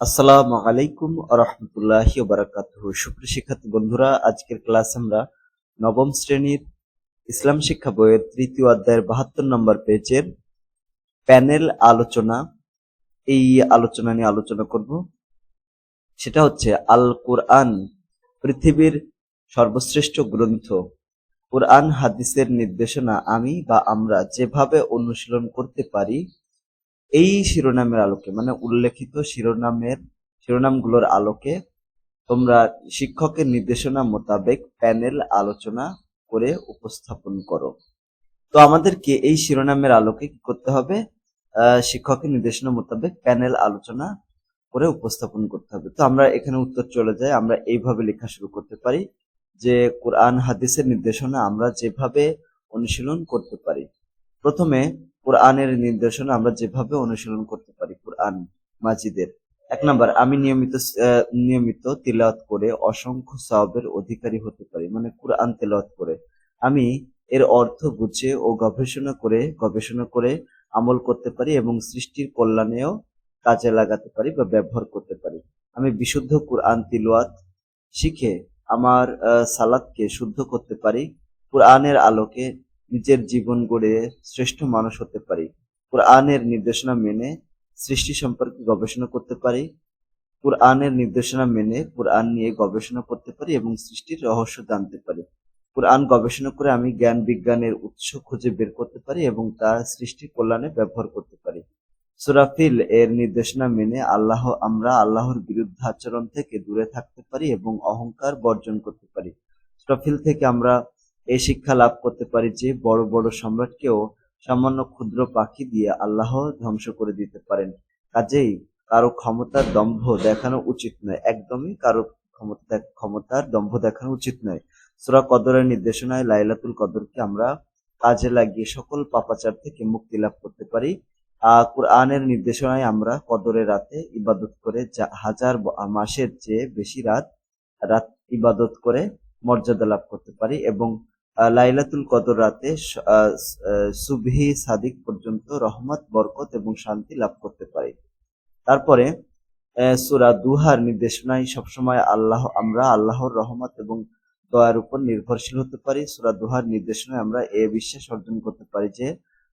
আসসালামু আলাইকুম রহমতুল্লাহ বারাকাত সুপ্রিয় শিক্ষার্থী বন্ধুরা, আজকের ক্লাস আমরা নবম শ্রেণির ইসলাম শিক্ষা বইয়ের তৃতীয় অধ্যায়ের বাহাত্তর নম্বর পেজের প্যানেল আলোচনা, এই আলোচনা নিয়ে আলোচনা করব। সেটা হচ্ছে আল কোরআন পৃথিবীর সর্বশ্রেষ্ঠ গ্রন্থ। কোরআন, হাদিসের নির্দেশনা আমি বা আমরা যেভাবে অনুশীলন করতে পারি এই শিরোনামের আলোকে মানে উল্লেখিত শিরোনামের, শিরোনামগুলোর আলোকে তোমরা শিক্ষকের নির্দেশনা মোতাবেক প্যানেল আলোচনা করে উপস্থাপন করো। তো আমাদেরকে এই শিরোনামের আলোকে কি করতে হবে? শিক্ষকের নির্দেশনা মোতাবেক প্যানেল আলোচনা করে উপস্থাপন করতে হবে। তো আমরা এখানে উত্তর চলে যাই, আমরা এইভাবে লেখা শুরু করতে পারি যে, কোরআন হাদিসের নির্দেশনা আমরা যেভাবে অনুশীলন করতে পারি। প্রথমে কোরআনের নির্দেশনা আমরা যেভাবে অনুশীলন করতে পারি কোরআন মাজিদের। এক নাম্বার, আমি নিয়মিত নিয়মিত তিলাওয়াত করে অসংখ্য সওয়াবের অধিকারী হতে পারি মানে কোরআন তেলাওয়াত করে। আমি এর অর্থ বুঝে ও গবেষণা করে গবেষণা করে আমল করতে পারি এবং সৃষ্টির কল্যাণেও কাজে লাগাতে পারি বা ব্যবহার করতে পারি। আমি বিশুদ্ধ কোরআন তিলাওয়াত শিখে আমার সালাদকে শুদ্ধ করতে পারি, কোরআনের আলোকে নিজের জীবন গড়ে শ্রেষ্ঠ মানুষ হতে পারি। কোরআনের নির্দেশনা মেনে সৃষ্টি সম্পর্কে গবেষণা করতে পারি। কোরআনের নির্দেশনা মেনে কোরআন নিয়ে গবেষণা করতে পারি এবং সৃষ্টির রহস্য জানতে পারি। কোরআন গবেষণা করে আমি জ্ঞান বিজ্ঞানের উৎস খুঁজে বের করতে পারি এবং তা সৃষ্টির কল্যাণে ব্যবহার করতে পারি। সুরাফিল এর নির্দেশনা মেনে আল্লাহ, আমরা আল্লাহর বিরুদ্ধে আচরণ থেকে দূরে থাকতে পারি এবং অহংকার বর্জন করতে পারি। সুরাফিল থেকে আমরা এই শিক্ষা লাভ করতে পারি যে বড় বড় সম্রাটকেও সামান্য ক্ষুদ্র পাখি দিয়ে আল্লাহ ধ্বংস করে দিতে পারেন। কাজেই কারও ক্ষমতার দম্ভ দেখানো উচিত নয়। একদমই কারও ক্ষমতা ক্ষমতার দম্ভ দেখানো উচিত নয়। সূরা কদরের নির্দেশনায় লাইলাতুল কদরকে আমরা কাজে লাগিয়ে সকল পাপাচার থেকে মুক্তি লাভ করতে পারি। আহ কোরআনের নির্দেশনায় আমরা কদরের রাতে ইবাদত করে হাজার মাসের চেয়ে বেশি রাত রাত ইবাদত করে মর্যাদা লাভ করতে পারি এবং লাইলাতুল কদর রাতে সুবহি সাদিক পর্যন্ত রহমত, বরকত এবং শান্তি লাভ করতে পারি। তারপরে সুরা দুহার নির্দেশনায় সবসময় আল্লাহ, আমরা আল্লাহর রহমত এবং দয়ার উপর নির্ভরশীল হতে পারি। সুরা দুহার নির্দেশনায় আমরা এ বিশ্বাস অর্জন করতে পারি যে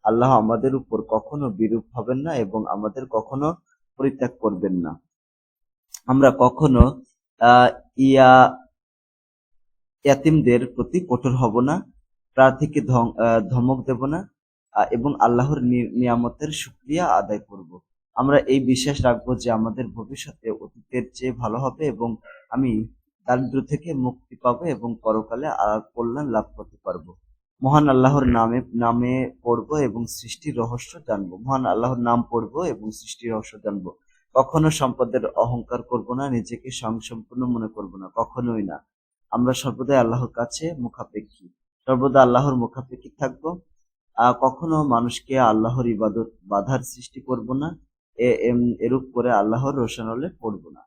আল্লাহ আমাদের উপর কখনো বিরূপ হবেন না এবং আমাদের কখনো পরিত্যাগ করবেন না। আমরা কখনো ইয়া ইয়াতিমদের প্রতি কঠোর হব না, প্রার্থীকে ধমক দেব না এবং আল্লাহর নিয়ামতের শুক্রিয়া আদায় করব। আমরা এই বিশ্বাস রাখব যে আমাদের ভবিষ্যতে অতীতের চেয়ে ভালো হবে এবং আমি দারিদ্র থেকে মুক্তি পাবো এবং পরকালে কল্যাণ লাভ করতে পারব। মহান আল্লাহর নামে নামে পড়ব এবং সৃষ্টির রহস্য জানব। মহান আল্লাহর নাম পড়ব এবং সৃষ্টির রহস্য জানব। কখনো সম্পদের অহংকার করব না, নিজেকে স্বয়ংসম্পূর্ণ মনে করব না, কখনোই না। আমরা সর্বদাই আল্লাহর কাছে মুখাপেক্ষী, সর্বদা আল্লাহর মুখাপেক্ষী থাকব। কখনো মানুষকে আল্লাহর ইবাদত বাধার সৃষ্টি করব না এরূপ করে আল্লাহর রোশানলে পড়ব না।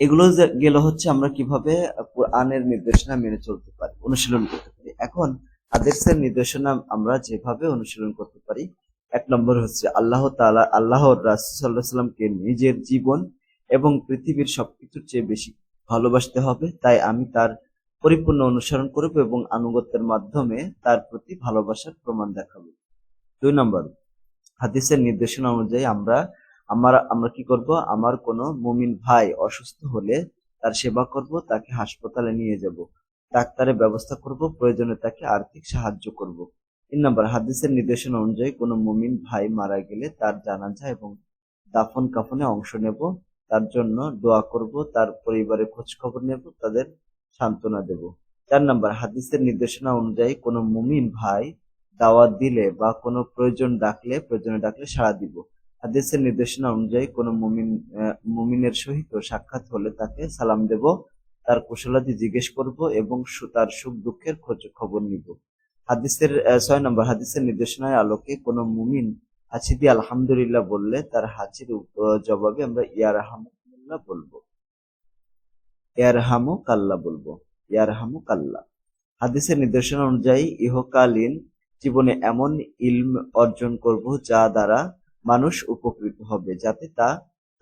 এগুলো গেল হচ্ছে আমরা কীভাবে কোরআনের নির্দেশনা মেনে চলতে পারি, অনুশীলন করতে পারি। এখন আদেশের নির্দেশনা আমরা যেভাবে অনুশীলন করতে পারি, এক নম্বর হচ্ছে আল্লাহ তাআলা, আল্লাহর রাসূলুল্লাহ সাল্লামকে নিজের জীবন এবং পৃথিবীর সবকিছুর চেয়ে বেশি ভালোবাসতে হবে। তাই আমি তার পরিপূর্ণ অনুসরণ করব এবং আনুগত্যের মাধ্যমে তার প্রতি ভালোবাসার প্রমাণ দেখাবো। দুই নম্বর, হাদিসের নির্দেশনা অনুযায়ী আমরা, আমার, আমরা কি করব? আমার কোনো মুমিন ভাই অসুস্থ হলে তার সেবা করব, তাকে হাসপাতালে নিয়ে যাব। ডাক্তারের ব্যবস্থা করব, প্রয়োজনে তাকে আর্থিক সাহায্য করব। তিন নম্বর, হাদিসের নির্দেশনা অনুযায়ী কোনো মুমিন ভাই মারা গেলে তার জানাজা এবং দাফন কাফনে অংশ নেব। তার জন্য দোয়া করব, তার পরিবারের খোঁজ খবর নেব, তাদের সান্ত্বনা দেব। চার নম্বর হাদিসের নির্দেশনা অনুযায়ী কোনো মুমিন ভাই দাওয়াত দিলে বা কোনো প্রয়োজন ডাকলে প্রয়োজনে ডাকলে সাড়া দিব। হাদিসের নির্দেশনা অনুযায়ী কোনো মুমিন মুমিনের সহিত সাক্ষাৎ হলে তাকে সালাম দেব তার কুশলাদি জিজ্ঞেস করব এবং তার সুখ দুঃখের খোঁজ খবর নিব। হাদিসের ছয় নম্বর হাদিসের নির্দেশনায় আলোকে কোনো মুমিন হাঁচি দিয়ে আলহামদুলিল্লাহ বললে তার আহ, জবাবে আমরা ইয়ারহামুল্লাহ বলব। ইয়ারহামু কাল্লা বলব। ইয়ারহামু কাল্লা। হাদিসের নির্দেশনা অনুযায়ী, ইহকালীন জীবনে এমন ইলম অর্জন করব যা দ্বারা মানুষ উপকৃত হবে, যাতে তা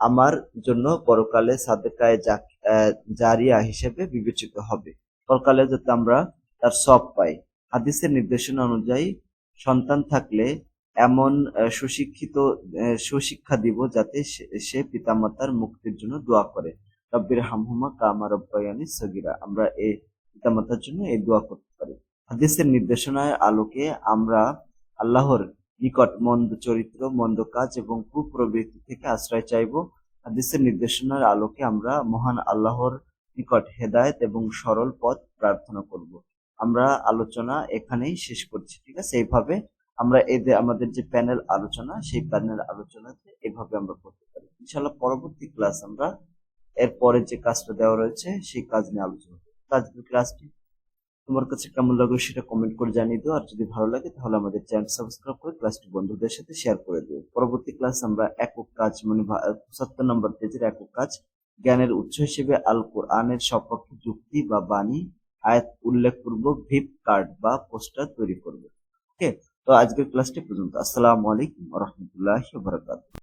আমার জন্য পরকালে সাদেকায় জারিয়া হিসেবে বিবেচিত হবে। পরকালে যাতে আমরা তার সব পাই। হাদিসের নির্দেশনা অনুযায়ী, সন্তান থাকলে এমন সুশিক্ষিত সুশিক্ষা দিব যাতে সে পিতামাতার মুক্তির জন্য দোয়া করে। রব্বির হামহুমা কামা রব্বায়ানি সগিরা। আমরা এই পিতামাতার জন্য এই দোয়া করতে পারি। হাদিসের নির্দেশনার আলোকে আমরা আল্লাহর নিকট মন্দ চরিত্র, মন্দ কাজ এবং কুপ্রবৃত্তি থেকে আশ্রয় চাইব। হাদিসের নির্দেশনার আলোকে আমরা মহান আল্লাহর নিকট হেদায়েত এবং সরল পথ প্রার্থনা করব। আমরা আলোচনা এখানেই শেষ করছি, ঠিক আছে? এইভাবে আমরা এদের আমাদের যে প্যানেল আলোচনা, সেই প্যানেল আলোচনাতে এভাবে আমরা করতে পারি। ইনশাল্লাহ পরবর্তী ক্লাস আমরা এরপরে যে কাজটা দেওয়া রয়েছে, সেই কাজ নিয়ে আলোচনা আজকের ক্লাসটি তোমার কাছে কেমন লাগল সেটা কমেন্ট করে জানিয়ে দিও, আর যদি ভালো লাগে তাহলে আমাদের চ্যানেল সাবস্ক্রাইব করে ক্লাসটি বন্ধুদের সাথে শেয়ার করে দিও। পরবর্তী ক্লাস আমরা একক কাজ মানে পঁচাত্তর নম্বর পেজের একক কাজ, জ্ঞানের উৎস হিসেবে আল কোরআনের সপক্ষে যুক্তি বা বাণী, আয়াত উল্লেখপূর্বক ভিপ কার্ড বা পোস্টার তৈরি করবে। ওকে তো আজকের ক্লাসটি পর্যন্ত। আসসালামু আলাইকুম রহমতুল্লাহ বারাকাতুহু।